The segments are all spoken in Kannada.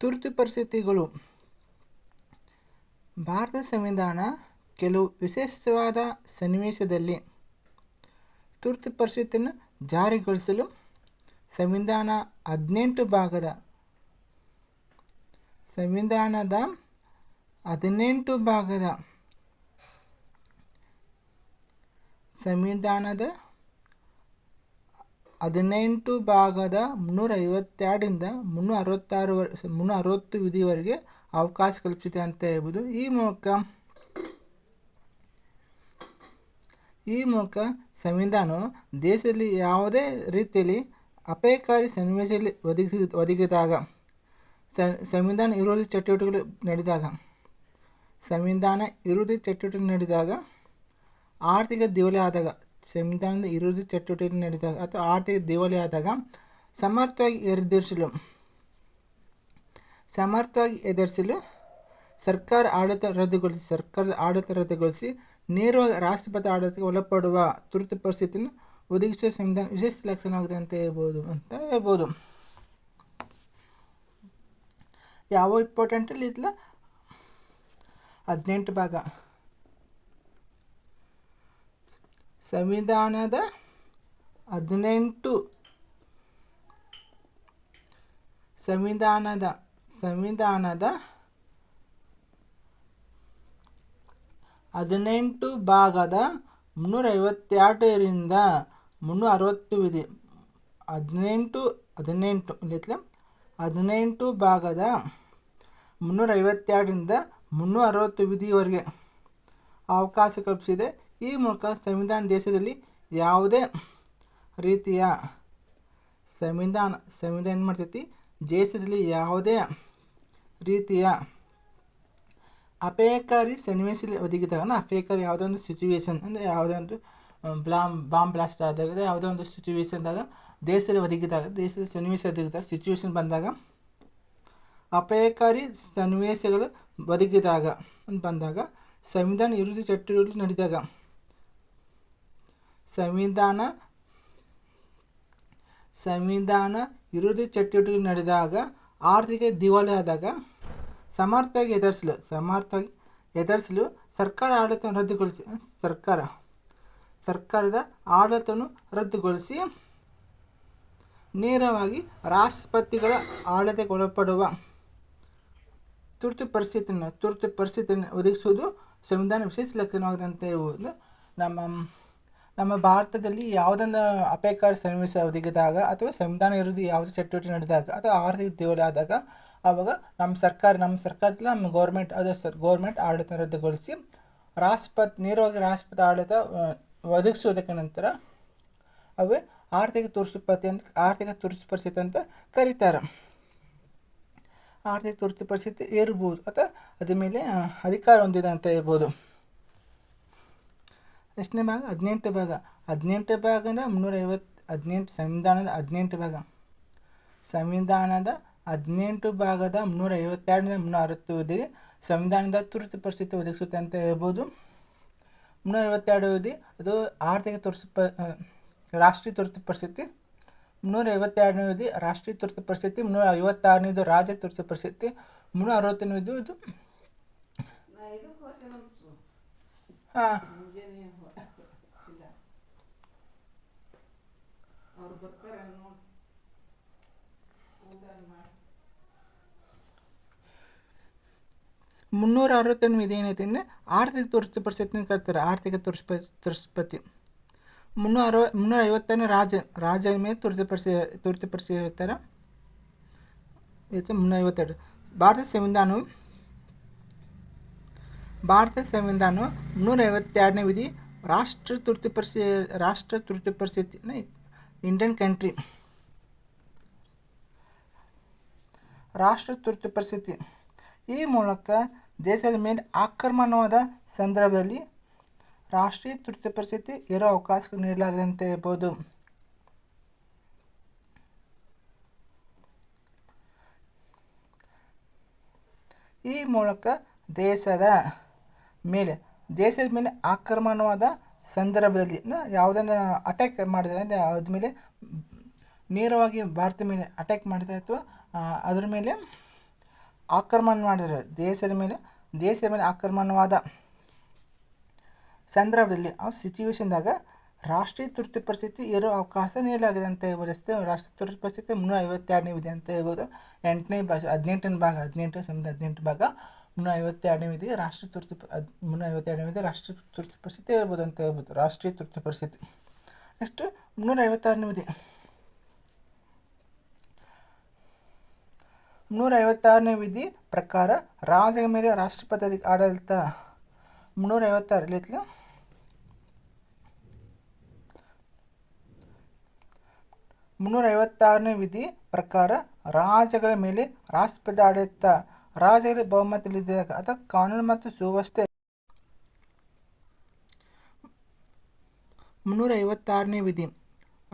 ತುರ್ತು ಪರಿಸ್ಥಿತಿಗಳು. ಭಾರತ ಸಂವಿಧಾನ ಕೆಲವು ವಿಶೇಷವಾದ ಸನ್ನಿವೇಶದಲ್ಲಿ ತುರ್ತು ಪರಿಸ್ಥಿತಿಯನ್ನು ಜಾರಿಗೊಳಿಸಲು ಸಂವಿಧಾನ ಹದಿನೆಂಟು ಭಾಗದ ಸಂವಿಧಾನದ ಹದಿನೆಂಟು ಭಾಗದ ಸಂವಿಧಾನದ ಹದಿನೆಂಟು ಭಾಗದ ಮುನ್ನೂರ ಐವತ್ತೆರಡರಿಂದ ಮುನ್ನೂರ ಅರವತ್ತಾರು ಮುನ್ನೂರ ಅರವತ್ತು ವಿಧಿವರೆಗೆ ಅವಕಾಶ ಕಲ್ಪಿಸಿದೆ ಅಂತ ಹೇಳ್ಬೋದು. ಈ ಮೂಲಕ ಈ ಮೂಲಕ ಸಂವಿಧಾನವು ದೇಶದಲ್ಲಿ ಯಾವುದೇ ರೀತಿಯಲ್ಲಿ ಅಪಾಯಕಾರಿ ಸನ್ನಿವೇಶದಲ್ಲಿ ಒದಗಿಸಿ, ಒದಗಿದಾಗ ಸಂವಿಧಾನ ವಿರೋಧಿ ಚಟುವಟಿಕೆಗಳು ನಡೆದಾಗ, ಸಂವಿಧಾನ ವಿರೋಧಿ ಚಟುವಟಿಕೆ ನಡೆದಾಗ, ಆರ್ಥಿಕ ದಿವಾಳಿ ಆದಾಗ ಸಂವಿಧಾನದ ವಿರೋಧಿ ಚಟುವಟಿಕೆ ನಡೆದಾಗ ಅಥವಾ ಆರ್ಥಿಕ ದಿವಾಳಿ ಆದಾಗ ಸಮರ್ಥವಾಗಿ ಎದುರಿಸಲು ಸಮರ್ಥವಾಗಿ ಎದುರಿಸಲು ಸರ್ಕಾರ ಆಡಳಿತ ರದ್ದುಗೊಳಿಸಿ, ಸರ್ಕಾರದ ಆಡಳಿತ ರದ್ದುಗೊಳಿಸಿ ನೇರವಾಗಿ ರಾಷ್ಟ್ರಪತಿ ಆಡಳಿತಕ್ಕೆ ಒಳಪಡುವ ತುರ್ತು ಪರಿಸ್ಥಿತಿಯನ್ನು ಒದಗಿಸುವ ಸಂವಿಧಾನ ವಿಶೇಷ ಲಕ್ಷಣವಾಗಿದೆ ಅಂತ ಹೇಳ್ಬೋದು ಅಂತ ಹೇಳ್ಬೋದು. ಯಾವ ಇಂಪಾರ್ಟೆಂಟಲ್ಲಿ ಇದಿಲ್ಲ ಹದಿನೆಂಟು ಭಾಗ. ಸಂವಿಧಾನದ ಹದಿನೆಂಟು. ಸಂವಿಧಾನದ ಸಂವಿಧಾನದ ಹದಿನೆಂಟು ಭಾಗದ ಮುನ್ನೂರ ಐವತ್ತೆರಡರಿಂದ ಮುನ್ನೂರ ಅರವತ್ತು ಇದೆ ಹದಿನೆಂಟು ಹದಿನೆಂಟು ಇಲ್ಲಿತ್ಲ ಹದಿನೆಂಟು ಭಾಗದ ಮುನ್ನೂರ ಐವತ್ತೆರಡರಿಂದ ಮುನ್ನೂರ ಅರವತ್ತು ವಿಧಿವರೆಗೆ ಅವಕಾಶ ಕಲ್ಪಿಸಿದೆ. ಈ ಮೂಲಕ ಸಂವಿಧಾನ ದೇಶದಲ್ಲಿ ಯಾವುದೇ ರೀತಿಯ ಸಂವಿಧಾನ ಸಂವಿಧಾನ ಏನು ಮಾಡ್ತೈತಿ? ದೇಶದಲ್ಲಿ ಯಾವುದೇ ರೀತಿಯ ಅಪಾಯಕಾರಿ ಸನ್ನಿವೇಶದಲ್ಲಿ ಒದಗಿದಾಗ ಅಪಾಯಕಾರಿ ಯಾವುದೋ ಒಂದು ಸಿಚುವೇಶನ್ ಅಂದರೆ ಯಾವುದೇ ಒಂದು ಬ್ಲಾಮ್ ಬಾಂಬ್ ಬ್ಲಾಸ್ಟ್ ಆದಾಗ ಯಾವುದೋ ಒಂದು ಸಿಚುವೇಶನ್ದಾಗ ದೇಶದಲ್ಲಿ ಒದಗಿದಾಗ ದೇಶದ ಸನ್ನಿವೇಶ ಒದಗಿದಾಗ ಸಿಚುವೇಶನ್ ಬಂದಾಗ ಅಪಾಯಕಾರಿ ಸನ್ನಿವೇಶಗಳು ಒದಗಿದಾಗ, ಬಂದಾಗ, ಸಂವಿಧಾನ ವಿರೋಧಿ ಚಟುವಟಿಕೆ ನಡೆದಾಗ ಸಂವಿಧಾನ ಸಂವಿಧಾನ ವಿರೋಧಿ ಚಟುವಟಿಕೆ ನಡೆದಾಗ ಆರ್ಥಿಕ ದಿವಾಳಿ ಆದಾಗ ಸಮರ್ಥವಾಗಿ ಎದುರಿಸಲು ಸಮರ್ಥವಾಗಿ ಎದುರಿಸಲು ಸರ್ಕಾರ ಆಡಳಿತವನ್ನು ರದ್ದುಗೊಳಿಸಿ ಸರ್ಕಾರ, ಸರ್ಕಾರದ ಆಡಳಿತವನ್ನು ರದ್ದುಗೊಳಿಸಿ ನೇರವಾಗಿ ರಾಷ್ಟ್ರಪತಿಗಳ ಆಡಳಿತಕ್ಕೆ ಒಳಪಡುವ ತುರ್ತು ಪರಿಸ್ಥಿತಿಯನ್ನು ತುರ್ತು ಪರಿಸ್ಥಿತಿಯನ್ನು ಒದಗಿಸುವುದು ಸಂವಿಧಾನ ವಿಶೇಷ ಲಕ್ಷಣವಾಗಿದೆ ಅಂತ ಹೇಳ್ಬೋದು ನಮ್ಮ ನಮ್ಮ ಭಾರತದಲ್ಲಿ ಯಾವುದನ್ನು ಅಪೇಕಾರ ಸನ್ನಿವೇಶ ಒದಗಿದಾಗ ಅಥವಾ ಸಂವಿಧಾನ ವಿರೋಧಿ ಯಾವುದೇ ಚಟುವಟಿಕೆ ನಡೆದಾಗ ಅಥವಾ ಆರ್ಥಿಕ ದಿವಾಳಿ ಆದಾಗ ಆವಾಗ ನಮ್ಮ ಸರ್ಕಾರ, ನಮ್ಮ ಸರ್ಕಾರದಲ್ಲಿ ನಮ್ಮ ಗೌರ್ಮೆಂಟ್ ಅದೇ ಸರ್ ಗೌರ್ಮೆಂಟ್ ಆಡಳಿತ ರದ್ದುಗೊಳಿಸಿ ರಾಷ್ಟ್ರಪತಿ, ನೇರವಾಗಿ ರಾಷ್ಟ್ರಪತಿ ಆಡಳಿತ ಒದಗಿಸುವುದಕ್ಕೆ ನಂತರ ಅವೇ ಆರ್ಥಿಕ ತುರ್ತು ಅಂತ, ಆರ್ಥಿಕ ತುರ್ತು ಪರಿಸ್ಥಿತಿ ಅಂತ ಕರೀತಾರೆ. ಆರ್ಥಿಕ ತುರ್ತು ಪರಿಸ್ಥಿತಿ ಇರ್ಬೋದು ಅಥವಾ ಅದ್ರ ಮೇಲೆ ಅಧಿಕಾರ ಹೊಂದಿದೆ ಅಂತ ಹೇಳ್ಬೋದು. ಎಷ್ಟನೇ ಭಾಗ? ಹದಿನೆಂಟು ಭಾಗ. ಹದಿನೆಂಟು ಭಾಗದ ಮುನ್ನೂರ ಐವತ್ತು ಹದಿನೆಂಟು ಸಂವಿಧಾನದ ಹದಿನೆಂಟು ಭಾಗ. ಸಂವಿಧಾನದ ಹದಿನೆಂಟು ಭಾಗದ ಮುನ್ನೂರ ಐವತ್ತೆರಡರಿಂದ ಮುನ್ನೂರ ಅರವತ್ತು ವಿಧಿಗೆ ಸಂವಿಧಾನದ ತುರ್ತು ಪರಿಸ್ಥಿತಿ ಒದಗಿಸುತ್ತೆ ಅಂತ ಹೇಳ್ಬೋದು. ಮುನ್ನೂರ ಐವತ್ತೆರಡು ವಿಧಿ ಅದು ಆರ್ಥಿಕ ತುರ್ತು ಪ ರಾಷ್ಟ್ರೀಯ ತುರ್ತು ಪರಿಸ್ಥಿತಿ. ಮುನ್ನೂರ ಐವತ್ತೆರಡನೇ ವಿಧಿ ರಾಷ್ಟ್ರೀಯ ತುರ್ತು ಪರಿಸ್ಥಿತಿ. ಮುನ್ನೂರ ಐವತ್ತಾರನೇದು ರಾಜ್ಯ ತುರ್ತು ಪರಿಸ್ಥಿತಿ. ಮುನ್ನೂರ ಅರವತ್ತನೇ ಇದು ಹಾಂ. ಮುನ್ನೂರ ವಿಧಿ ಏನೈತೆ ಅಂದರೆ ಆರ್ಥಿಕ ತುರ್ತು ಪರಿಸ್ಥಿತಿನ ಕರ್ತಾರೆ ಆರ್ಥಿಕ ತುರ್ತು ತುರ್ಸ್ಪತಿ ಮುನ್ನೂರ ಅರವ, ಮುನ್ನೂರ ಐವತ್ತನೇ ರಾಜ ರಾಜ ಮೇಲೆ ತುರ್ತು ಪರಿಸ್ಥಿತಿ ತುರ್ತು ಪರಿಸ್ಥಿತಿ ಹೇಳ್ತಾರೆ ಮುನ್ನೂರ ಐವತ್ತೆರಡು. ಭಾರತ ಸಂವಿಧಾನವು ಭಾರತ ಸಂವಿಧಾನವು ಮುನ್ನೂರ ಐವತ್ತೆರಡನೇ ವಿಧಿ, ರಾಷ್ಟ್ರ ತುರ್ತು ಪರಿಸ್ಥಿತಿ ರಾಷ್ಟ್ರ ತುರ್ತು ಪರಿಸ್ಥಿತಿ ಇಂಡಿಯನ್ ಕಂಟ್ರಿ. ರಾಷ್ಟ್ರ ತುರ್ತು ಪರಿಸ್ಥಿತಿ ಈ ಮೂಲಕ ದೇಶದ ಮೇಲೆ ಆಕ್ರಮಣವಾದ ಸಂದರ್ಭದಲ್ಲಿ ರಾಷ್ಟ್ರೀಯ ತುರ್ತು ಪರಿಸ್ಥಿತಿ ಇರೋ ಅವಕಾಶ ನೀಡಲಾಗಿದೆ ಅಂತ ಹೇಳ್ಬೋದು. ಈ ಮೂಲಕ ದೇಶದ ಮೇಲೆ ದೇಶದ ಮೇಲೆ ಆಕ್ರಮಣವಾದ ಸಂದರ್ಭದಲ್ಲಿ ಯಾವುದನ್ನು ಅಟ್ಯಾಕ್ ಮಾಡಿದರೆ ಅಂದರೆ ಅದ್ರ ಮೇಲೆ ನೇರವಾಗಿ ಭಾರತ ಮೇಲೆ ಅಟ್ಯಾಕ್ ಮಾಡಿದರೆ ಅಥವಾ ಅದ್ರ ಮೇಲೆ ಆಕ್ರಮಣ ಮಾಡಿದರೆ ದೇಶದ ಮೇಲೆ ದೇಶದ ಮೇಲೆ ಆಕ್ರಮಣವಾದ ಸಂದರ್ಭದಲ್ಲಿ ಆ ಸಿಚುವೇಶನ್ದಾಗ ರಾಷ್ಟ್ರೀಯ ತುರ್ತು ಪರಿಸ್ಥಿತಿ ಇರೋ ಅವಕಾಶ ನೀಡಲಾಗಿದೆ ಅಂತ ಹೇಳ್ಬೋದು. ಅಷ್ಟೇ ರಾಷ್ಟ್ರೀಯ ತುರ್ತು ಪರಿಸ್ಥಿತಿ ಮುನ್ನೂರ ಐವತ್ತೆರಡನೇ ವಿಧಿ ಅಂತ ಹೇಳ್ಬೋದು. ಎಂಟನೇ ಭಾಷೆ ಹದಿನೆಂಟನೇ ಭಾಗ, ಹದಿನೆಂಟು ಸಂಬಂಧ ಹದಿನೆಂಟು ಭಾಗ ಮುನ್ನೂರ ಐವತ್ತೆರಡನೇ ವಿಧಿ ರಾಷ್ಟ್ರೀಯ ತುರ್ತು ಮುನ್ನೂರ ಐವತ್ತೆರಡನೇ ವಿಧಿ ರಾಷ್ಟ್ರೀಯ ತುರ್ತು ಪರಿಸ್ಥಿತಿ ಹೇಳ್ಬೋದು ಅಂತ ಹೇಳ್ಬೋದು. ರಾಷ್ಟ್ರೀಯ ತುರ್ತು ಪರಿಸ್ಥಿತಿ. ನೆಕ್ಸ್ಟ್ ಮುನ್ನೂರ ಐವತ್ತಾರನೇ ವಿಧಿ. ಮುನ್ನೂರ ಐವತ್ತಾರನೇ ವಿಧಿ ಪ್ರಕಾರ ರಾಜರ ಮೇಲೆ ರಾಷ್ಟ್ರಪತಿ ಆಡಳಿತ. ಮುನ್ನೂರ ಐವತ್ತಾರು ಇಲ್ಲಿತ್ಲ ಮುನ್ನೂರ ಐವತ್ತಾರನೇ ವಿಧಿ ಪ್ರಕಾರ ರಾಜ್ಯಗಳ ಮೇಲೆ ರಾಷ್ಟ್ರಪತಿ ಆಡಳಿತ. ರಾಜ್ಯಗಳ ಬಹುಮತ ಅಥವಾ ಕಾನೂನು ಮತ್ತು ಸುವ್ಯವಸ್ಥೆ. ಮುನ್ನೂರ ಐವತ್ತಾರನೇ ವಿಧಿ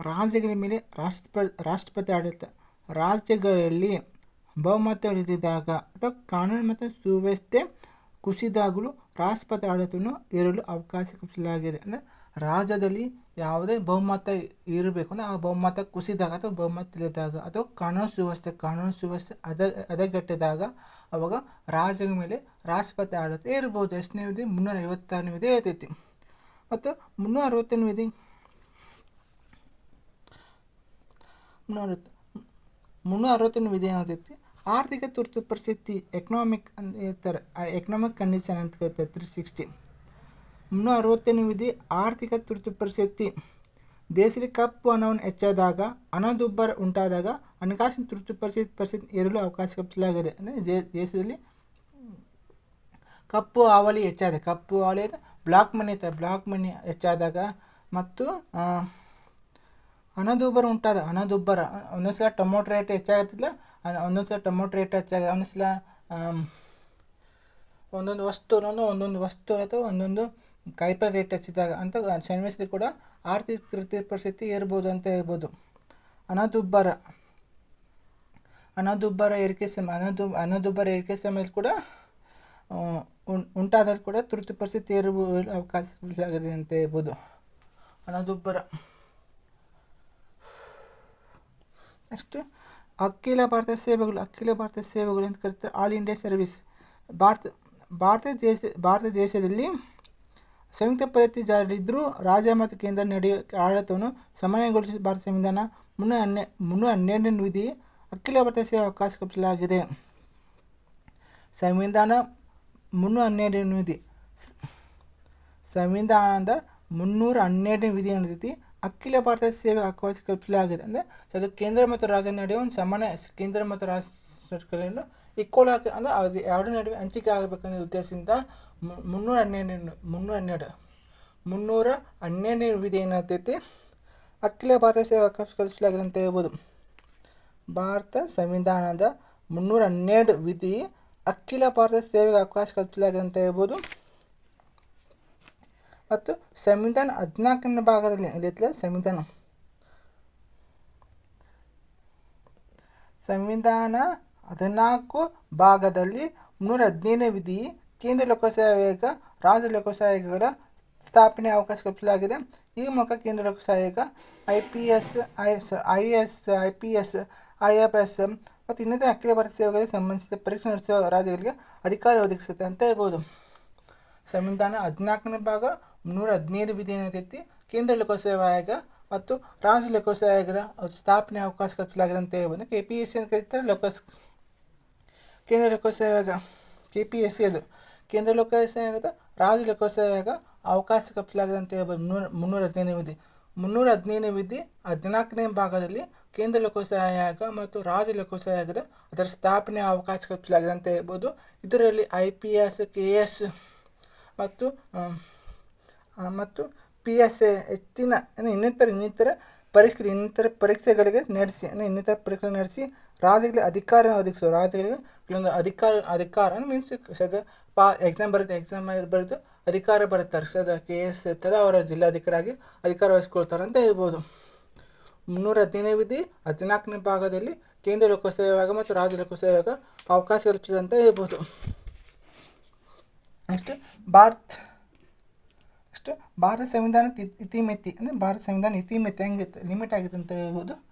ರಾಜ್ಯಗಳ ಮೇಲೆ ರಾಷ್ಟ್ರಪ ರಾಷ್ಟ್ರಪತಿ ಆಡಳಿತ. ರಾಜ್ಯಗಳಲ್ಲಿ ಬಹುಮತ ಉಳಿದಿದ್ದಾಗ ಅಥವಾ ಕಾನೂನು ಮತ್ತು ಸುವ್ಯವಸ್ಥೆ ಕುಸಿದಾಗಲೂ ರಾಷ್ಟ್ರಪತಿ ಆಡಳಿತವನ್ನು ಇರಲು ಅವಕಾಶ ಕಲ್ಪಿಸಲಾಗಿದೆ. ಅಂದರೆ ರಾಜ್ಯದಲ್ಲಿ ಯಾವುದೇ ಬಹುಮತ ಇರಬೇಕು ಅಂದರೆ ಆ ಬಹುಮತ ಕುಸಿದಾಗ ಅಥವಾ ಬಹುಮತ ತಿಳಿದಾಗ ಅಥವಾ ಕಾನೂನು ಸುವ್ಯವಸ್ಥೆ ಕಾನೂನು ಸುವ್ಯವಸ್ಥೆ ಅದ ಹದಗೆಟ್ಟಿದಾಗ ಅವಾಗ ರಾಜ್ಯದ ಮೇಲೆ ರಾಷ್ಟ್ರಪತಿ ಆಡಳಿತ ಇರ್ಬೋದು ಎಷ್ಟನೇ ವಿಧಿ? ಮುನ್ನೂರ ಐವತ್ತಾರನೇ ವಿಧಿ ಇರ್ತೈತಿ. ಮತ್ತು ಮುನ್ನೂರ ಅರವತ್ತನೇ ವಿಧಿ? ಮುನ್ನೂರ ಮುನ್ನೂರ ಅರವತ್ತನೇ ವಿಧಿ ಏನಾಗ್ತೈತಿ ಆರ್ಥಿಕ ತುರ್ತು ಪರಿಸ್ಥಿತಿ ಎಕನಾಮಿಕ್ ಅಂತ ಹೇಳ್ತಾರೆ ಎಕನಾಮಿಕ್ ಕಂಡೀಷನ್ ಅಂತ ಕರಿತಾರೆ ತ್ರೀ ಸಿಕ್ಸ್ಟಿ ಮುನ್ನೂರ ಅರವತ್ತನೇ ವಿಧಿ, ಆರ್ಥಿಕ ತುರ್ತು ಪರಿಸ್ಥಿತಿ. ದೇಶದಲ್ಲಿ ಕಪ್ಪು ಹಣವನ್ನು ಹೆಚ್ಚಾದಾಗ, ಹಣದುಬ್ಬರ ಉಂಟಾದಾಗ, ಹಣಕಾಸಿನ ತುರ್ತು ಪರಿಸ್ಥಿತಿ ಪರಿಸ್ಥಿತಿ ಏರಲು ಅವಕಾಶ ಕಲ್ಪಿಸಲಾಗಿದೆ. ಅಂದರೆ ದೇಶದಲ್ಲಿ ಕಪ್ಪು ಹಾವಳಿ ಹೆಚ್ಚಾದ. ಕಪ್ಪು ಹಾವಳಿ ಬ್ಲಾಕ್ ಮನಿ ಐತೆ ಬ್ಲಾಕ್ ಮನಿ ಹೆಚ್ಚಾದಾಗ ಮತ್ತು ಹಣದುಬ್ಬರ ಉಂಟಾದ, ಹಣದುಬ್ಬರ. ಒಂದೊಂದು ಸಲ ಟೊಮೊಟೊ ರೇಟ್ ಹೆಚ್ಚಾಗತ್ತಿಲ್ಲ ಒಂದೊಂದು ಸಲ ಟೊಮೊಟೊ ರೇಟ್ ಹೆಚ್ಚಾಗ ಒಂದೊಂದು ಸಲ ಒಂದೊಂದು ವಸ್ತುನೂ ಒಂದೊಂದು ವಸ್ತು ಅಥವಾ ಒಂದೊಂದು ಕಾಯಿಪಲ್ಲೆ ರೇಟ್ ಹೆಚ್ಚಿದಾಗ ಅಂತ ಸನ್ನಿವೇಶದಲ್ಲಿ ಕೂಡ ಆರ್ಥಿಕ ಪರಿಸ್ಥಿತಿ ಏರ್ಬೋದು ಅಂತ ಹೇಳ್ಬೋದು. ಹಣದುಬ್ಬರ ಹಣದುಬ್ಬರ ಏರಿಕೆ ಸಮ, ಅನದು ಹಣದುಬ್ಬರ ಏರಿಕೆ ಸಮಯದಲ್ಲಿ ಕೂಡ ಉಂಟಾದಲ್ಲಿ ಕೂಡ ತುರ್ತು ಪರಿಸ್ಥಿತಿ ಇರುವ ಅವಕಾಶ ಆಗಿದೆ ಅಂತ ಹೇಳ್ಬೋದು. ಹಣದುಬ್ಬರ ನೆಕ್ಸ್ಟ್ ಅಖಿಲ ಭಾರತ ಸೇವೆಗಳು, ಅಖಿಲ ಭಾರತ ಸೇವೆಗಳು ಅಂತ ಕರೀತಾರೆ all India service Bharat Bharat ದೇಶ, ಭಾರತ ದೇಶದಲ್ಲಿ ಸಂಯುಕ್ತ ಪದ್ಧತಿ ಜಾರಿಯಲ್ಲಿದ್ದರೂ ರಾಜ್ಯ ಮತ್ತು ಕೇಂದ್ರ ನಡೆಯುವ ಆಡಳಿತವನ್ನು ಸಮನ್ವಯಗೊಳಿಸಿ ಭಾರತ ಸಂವಿಧಾನ ಮುನ್ನೂರ ಹನ್ನೆ ಮುನ್ನೂರ ಹನ್ನೆರಡನೇ ವಿಧಿ ಅಖಿಲ ಭಾರತ ಸೇವೆ ಅವಕಾಶ ಕಲ್ಪಿಸಲಾಗಿದೆ. ಸಂವಿಧಾನ ಮುನ್ನೂರ ಹನ್ನೆರಡನೇ ವಿಧಿ ಸಂವಿಧಾನದ ಮುನ್ನೂರ ಹನ್ನೆರಡನೇ ವಿಧಿ ಏನೈತಿ ಅಖಿಲ ಭಾರತ ಸೇವೆ ಅವಕಾಶ ಕಲ್ಪಿಸಲಾಗಿದೆ ಅಂದರೆ ಅದು ಕೇಂದ್ರ ಮತ್ತು ರಾಜ್ಯ ನಡುವೆ ಒಂದು ಸಮಾನ ಕೇಂದ್ರ ಮತ್ತು ರಾಜ್ಯ ಸರ್ಕಾರವನ್ನು ಈಕ್ವಲ್ ಆಗಿ ಅಂದರೆ ಅದು ಎರಡು ನಡುವೆ ಹಂಚಿಕೆ ಆಗಬೇಕನ್ನೋ ಉದ್ದೇಶದಿಂದ ಮುನ್ನೂರ ಹನ್ನೆರಡು ಮುನ್ನೂರ ಹನ್ನೆರಡು, ಮುನ್ನೂರ ಹನ್ನೆರಡನೇ ವಿಧಿ ಏನಾಗ್ತೈತಿ? ಅಖಿಲ ಭಾರತ ಸೇವೆ ಅವಕಾಶ ಕಲ್ಪಿಸಲಾಗಿದೆ ಅಂತ ಹೇಳ್ಬೋದು. ಭಾರತ ಸಂವಿಧಾನದ ಮುನ್ನೂರ ಹನ್ನೆರಡು ವಿಧಿ ಅಖಿಲ ಭಾರತ ಸೇವೆಗೆ ಅವಕಾಶ ಕಲ್ಪಿಸಲಾಗಿದೆ ಅಂತ ಹೇಳ್ಬೋದು. ಮತ್ತು ಸಂವಿಧಾನ ಹದಿನಾಲ್ಕನೇ ಭಾಗದಲ್ಲಿ ಎಲ್ಲಿತ್ತಲ್ಲ ಸಂವಿಧಾನ ಸಂವಿಧಾನ ಹದಿನಾಲ್ಕು ಭಾಗದಲ್ಲಿ ಮುನ್ನೂರ ಹದಿನೈದನೇ ವಿಧಿ, ಕೇಂದ್ರ ಲೋಕಸೇವಾ ಆಯೋಗ, ರಾಜ್ಯ ಲೋಕಸೇವಾ ಆಯೋಗಗಳ ಸ್ಥಾಪನೆ ಅವಕಾಶ ಕಲ್ಪಿಸಲಾಗಿದೆ. ಈ ಮೂಲಕ ಕೇಂದ್ರ ಲೋಕಸೇವಾ ಆಯೋಗ, I P S, I I S, I P S, I F S ಮತ್ತು ಇನ್ನಿತರ ಅಖಿಲ ಭಾರತ ಸೇವೆಗಳಿಗೆ ಸಂಬಂಧಿಸಿದ ಪರೀಕ್ಷೆ ನಡೆಸುವ ರಾಜ್ಯಗಳಿಗೆ ಅಧಿಕಾರ ಒದಗಿಸುತ್ತೆ ಅಂತ ಹೇಳ್ಬೋದು. ಸಂವಿಧಾನ ಹದಿನಾಲ್ಕನೇ ಭಾಗ, ಮುನ್ನೂರ ಹದಿನೈದು ವಿಧಿ ಏನೈತಿ ಕೇಂದ್ರ ಲೋಕಸೇವಾ ಆಯೋಗ ಮತ್ತು ರಾಜ್ಯ ಲೋಕಸೇವಾ ಆಯೋಗದ ಸ್ಥಾಪನೆ ಅವಕಾಶ ಕಲ್ಪಿಸಲಾಗಿದೆ ಅಂತ ಹೇಳ್ಬೋದು ಕೆ ಪಿ ಎಸ್ ಸಿ ಅಂತ ಕರೀತಾರೆ ಲೋಕಸ್ ಕೇಂದ್ರ ಲೋಕಸೇವಾ ಆಯೋಗ. ಕೆ ಪಿ ಎಸ್ ಸಿ ಅದು. ಕೇಂದ್ರ ಲೋಕಸೇವಾ ಆಯೋಗದ ರಾಜ್ಯ ಲೋಕಸೇವಾ ಆಯೋಗ ಅವಕಾಶ ಕಲ್ಪಿಸಲಾಗಿದೆ ಅಂತ ಹೇಳ್ಬೋದು ಮುನ್ನೂರ ಮುನ್ನೂರ ಹದಿನೈದನೇ ವಿಧಿ. ಮುನ್ನೂರ ಹದಿನೈದನೇ ವಿಧಿ ಹದಿನಾಲ್ಕನೇ ಭಾಗದಲ್ಲಿ ಕೇಂದ್ರ ಲೋಕಸೇವಾ ಆಯೋಗ ಮತ್ತು ರಾಜ್ಯ ಲೋಕಸೇವಾ ಆಯೋಗದ ಅದರ ಸ್ಥಾಪನೆ ಅವಕಾಶ ಕಲ್ಪಿಸಲಾಗಿದೆ ಅಂತ ಹೇಳ್ಬೋದು ಇದರಲ್ಲಿ I P S, K S ಮತ್ತು ಮತ್ತು ಪಿ ಎಸ್ ಎ ಹೆಚ್ಚಿನ ಇನ್ನಿತರ ಇನ್ನಿತರ ಪರೀಕ್ಷೆ ಇನ್ನಿತರ ಪರೀಕ್ಷೆಗಳಿಗೆ ನಡೆಸಿ, ಅಂದರೆ ಇನ್ನಿತರ ಪರೀಕ್ಷೆ ನಡೆಸಿ ರಾಜ್ಯಗಳಿಗೆ ಅಧಿಕಾರ ಒದಗಿಸುವ, ರಾಜ್ಯಗಳಿಗೆ ಕೆಲವೊಂದು ಅಧಿಕಾರ ಅಧಿಕಾರ ಮೀನ್ಸ್ ಸದ, ಪಾ ಎಕ್ಸಾಮ್ ಬರುತ್ತೆ ಎಕ್ಸಾಮ್ ಬರೆದು ಅಧಿಕಾರ ಬರುತ್ತಾರೆ ಸದ ಕೆ ಎಸ್ ಇರ್ತಾರೆ, ಅವರ ಜಿಲ್ಲಾಧಿಕಾರಿಯಾಗಿ ಅಧಿಕಾರ ವಹಿಸ್ಕೊಳ್ತಾರೆ ಅಂತ ಹೇಳ್ಬೋದು. ಮುನ್ನೂರ ಹದಿನೈದು ವಿಧಿ, ಹದಿನಾಲ್ಕನೇ ಭಾಗದಲ್ಲಿ ಕೇಂದ್ರ ಲೋಕಸೇವೆ ಆಯೋಗ ಮತ್ತು ರಾಜ್ಯ ಲೋಕಸೇವೆ ಅವಕಾಶ ಕಲ್ಪಿಸಿದೆ ಅಂತ ಹೇಳ್ಬೋದು. ನೆಕ್ಸ್ಟ್ ಭಾರತ್, ನೆಕ್ಸ್ಟ್ ಭಾರತ ಸಂವಿಧಾನಕ್ಕೆ ಇತಿ- ಇತಿಮಿತಿ, ಅಂದರೆ ಭಾರತ ಸಂವಿಧಾನ ಇತಿಮಿತಿ ಹೆಂಗಿತ್ತು, ಲಿಮಿಟ್ ಆಗಿತ್ತು ಅಂತ ಹೇಳ್ಬೋದು.